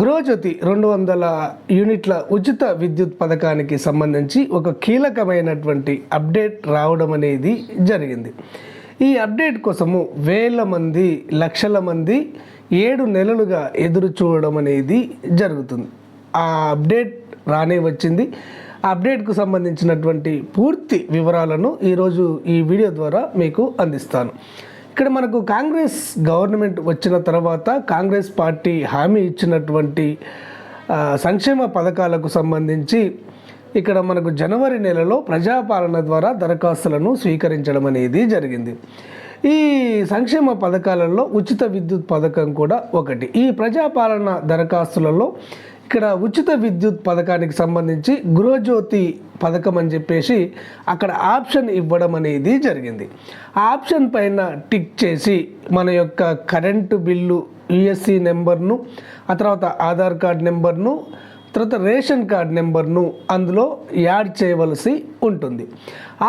గృహజ్యోతి రెండు వందల యూనిట్ల ఉచిత విద్యుత్ పథకానికి సంబంధించి ఒక కీలకమైనటువంటి అప్డేట్ రావడం అనేది జరిగింది. ఈ అప్డేట్ కోసము వేల మంది లక్షల మంది ఏడు నెలలుగా ఎదురు చూడడం అనేది జరుగుతుంది. ఆ అప్డేట్ రానే వచ్చింది. ఆ అప్డేట్కు సంబంధించినటువంటి పూర్తి వివరాలను ఈరోజు ఈ వీడియో ద్వారా మీకు అందిస్తాను. ఇక్కడ మనకు కాంగ్రెస్ గవర్నమెంట్ వచ్చిన తర్వాత కాంగ్రెస్ పార్టీ హామీ ఇచ్చినటువంటి సంక్షేమ పథకాలకు సంబంధించి ఇక్కడ మనకు జనవరి నెలలో ప్రజాపాలన ద్వారా దరఖాస్తులను స్వీకరించడం అనేది జరిగింది. ఈ సంక్షేమ పథకాలలో ఉచిత విద్యుత్ పథకం కూడా ఒకటి. ఈ ప్రజాపాలన దరఖాస్తులలో ఇక్కడ ఉచిత విద్యుత్ పథకానికి సంబంధించి గృహజ్యోతి పథకం అని చెప్పేసి అక్కడ ఆప్షన్ ఇవ్వడం అనేది జరిగింది. ఆ ఆప్షన్ పైన టిక్ చేసి మన యొక్క కరెంటు బిల్లు యుఎస్సి నెంబర్ను ఆ తర్వాత ఆధార్ కార్డ్ నెంబర్ను తర్వాత రేషన్ కార్డ్ నెంబర్ను అందులో యాడ్ చేయవలసి ఉంటుంది.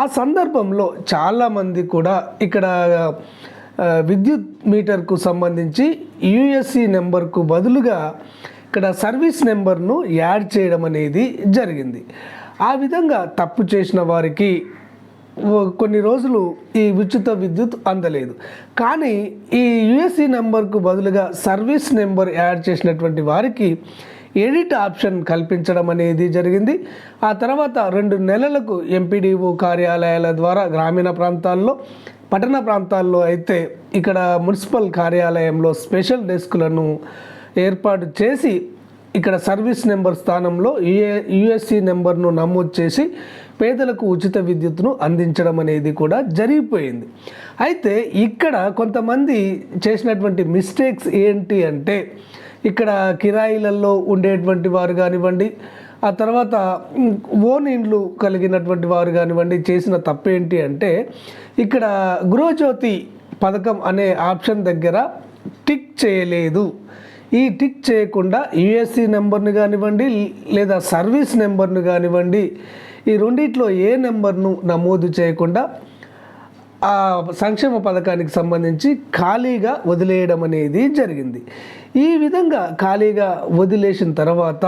ఆ సందర్భంలో చాలామంది కూడా ఇక్కడ విద్యుత్ మీటర్కు సంబంధించి యుఎస్సి నెంబర్కు బదులుగా ఇక్కడ సర్వీస్ నెంబర్ను యాడ్ చేయడం అనేది జరిగింది. ఆ విధంగా తప్పు చేసిన వారికి కొన్ని రోజులు ఈ ఉచిత విద్యుత్ అందలేదు. కానీ ఈ యుఎస్సి నెంబర్కు బదులుగా సర్వీస్ నెంబర్ యాడ్ చేసినటువంటి వారికి ఎడిట్ ఆప్షన్ కల్పించడం అనేది జరిగింది. ఆ తర్వాత రెండు నెలలకు ఎంపీడీఓ కార్యాలయాల ద్వారా గ్రామీణ ప్రాంతాల్లో పట్టణ ప్రాంతాల్లో అయితే ఇక్కడ మున్సిపల్ కార్యాలయంలో స్పెషల్ డెస్క్లను ఏర్పాటు చేసి ఇక్కడ సర్వీస్ నెంబర్ స్థానంలో యుఏ యుఎస్సి నెంబర్ను నమోదు చేసి పేదలకు ఉచిత విద్యుత్ను అందించడం అనేది కూడా జరిగిపోయింది. అయితే ఇక్కడ కొంతమంది చేసినటువంటి మిస్టేక్స్ ఏంటి అంటే ఇక్కడ కిరాయిలలో ఉండేటువంటి వారు కానివ్వండి ఆ తర్వాత ఓన్ ఇండ్లు కలిగినటువంటి వారు కానివ్వండి చేసిన తప్పేంటి అంటే ఇక్కడ గృహజ్యోతి పథకం అనే ఆప్షన్ దగ్గర టిక్ చేయలేదు. ఈ టిక్ చేయకుండా యుఎస్సి నెంబర్ని కానివ్వండి లేదా సర్వీస్ నెంబర్ను కానివ్వండి ఈ రెండిట్లో ఏ నెంబర్ను నమోదు చేయకుండా ఆ సంక్షేమ పథకానికి సంబంధించి ఖాళీగా వదిలేయడం అనేది జరిగింది. ఈ విధంగా ఖాళీగా వదిలేసిన తర్వాత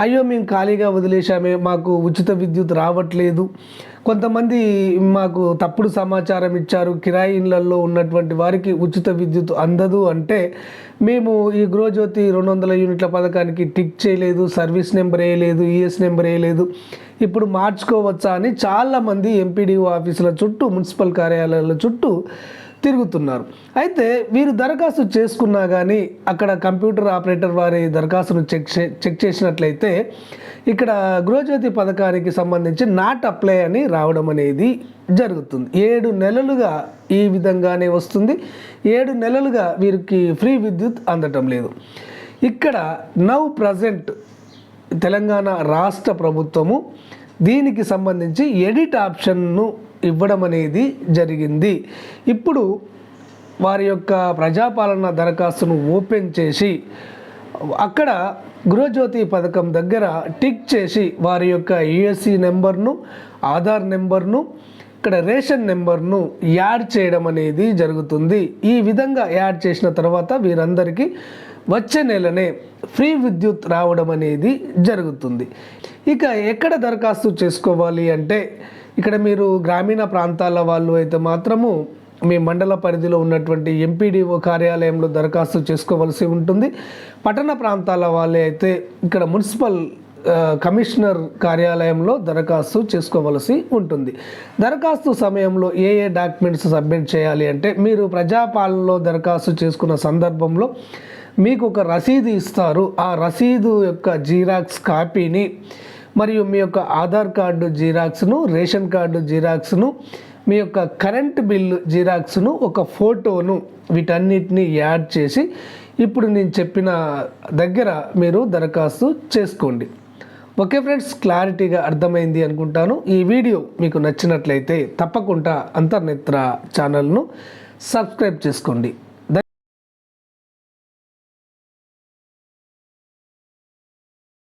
అయ్యో మేము ఖాళీగా వదిలేసామే మాకు ఉచిత విద్యుత్ రావట్లేదు. కొంతమంది మాకు తప్పుడు సమాచారం ఇచ్చారు కిరాయి ఇళ్ళలో ఉన్నటువంటి వారికి ఉచిత విద్యుత్ అందదు అంటే మేము ఈ గృహజ్యోతి రెండు వందల యూనిట్ల పథకానికి టిక్ చేయలేదు సర్వీస్ నెంబర్ వేయలేదు ఈఎస్ నెంబర్ వేయలేదు. ఇప్పుడు మార్చుకోవచ్చా అని చాలామంది ఎంపీడీఓ ఆఫీసుల చుట్టూ మున్సిపల్ కార్యాలయాల చుట్టూ తిరుగుతున్నారు. అయితే వీరు దరఖాస్తు చేసుకున్నా కానీ అక్కడ కంప్యూటర్ ఆపరేటర్ వారి దరఖాస్తును చెక్ చే చెక్ చేసినట్లయితే ఇక్కడ గృహజ్యోతి పథకానికి సంబంధించి నాట్ అప్లై అని రావడం అనేది జరుగుతుంది. ఏడు నెలలుగా ఈ విధంగానే వస్తుంది. ఏడు నెలలుగా వీరికి ఫ్రీ విద్యుత్ అందటం లేదు. ఇక్కడ నవ్ ప్రజెంట్ తెలంగాణ రాష్ట్ర ప్రభుత్వము దీనికి సంబంధించి ఎడిట్ ఆప్షన్ను ఇవ్వడం అనేది జరిగింది. ఇప్పుడు వారి యొక్క ప్రజాపాలన దరఖాస్తును ఓపెన్ చేసి అక్కడ గృహజ్యోతి పథకం దగ్గర టిక్ చేసి వారి యొక్క యుఎస్సి నెంబర్ను ఆధార్ నెంబర్ను ఇక్కడ రేషన్ నెంబర్ను యాడ్ చేయడం అనేది జరుగుతుంది. ఈ విధంగా యాడ్ చేసిన తర్వాత వీరందరికీ వచ్చే నెలనే ఫ్రీ విద్యుత్ రావడం అనేది జరుగుతుంది. ఇక ఎక్కడ దరఖాస్తు చేసుకోవాలి అంటే ఇక్కడ మీరు గ్రామీణ ప్రాంతాల వాళ్ళు అయితే మాత్రము మీ మండల పరిధిలో ఉన్నటువంటి ఎంపీడీఓ కార్యాలయంలో దరఖాస్తు చేసుకోవాల్సి ఉంటుంది. పట్టణ ప్రాంతాల వాళ్ళే అయితే ఇక్కడ మున్సిపల్ కమిషనర్ కార్యాలయంలో దరఖాస్తు చేసుకోవలసి ఉంటుంది. దరఖాస్తు సమయంలో ఏ ఏ డాక్యుమెంట్స్ సబ్మిట్ చేయాలి అంటే మీరు ప్రజాపాలనలో దరఖాస్తు చేసుకున్న సందర్భంలో మీకు ఒక రసీదు ఇస్తారు. ఆ రసీదు యొక్క జీరాక్స్ కాపీని మరియు మీ యొక్క ఆధార్ కార్డు జీరాక్స్ను రేషన్ కార్డు జీరాక్స్ను మీ యొక్క కరెంట్ బిల్లు జిరాక్స్ను ఒక ఫోటోను వీటన్నిటిని యాడ్ చేసి ఇప్పుడు నేను చెప్పిన దగ్గర మీరు దరఖాస్తు చేసుకోండి. ఓకే ఫ్రెండ్స్ క్లారిటీగా అర్థమైంది అనుకుంటాను. ఈ వీడియో మీకు నచ్చినట్లయితే తప్పకుండా అంతర్నేత్ర ఛానల్ను సబ్స్క్రైబ్ చేసుకోండి.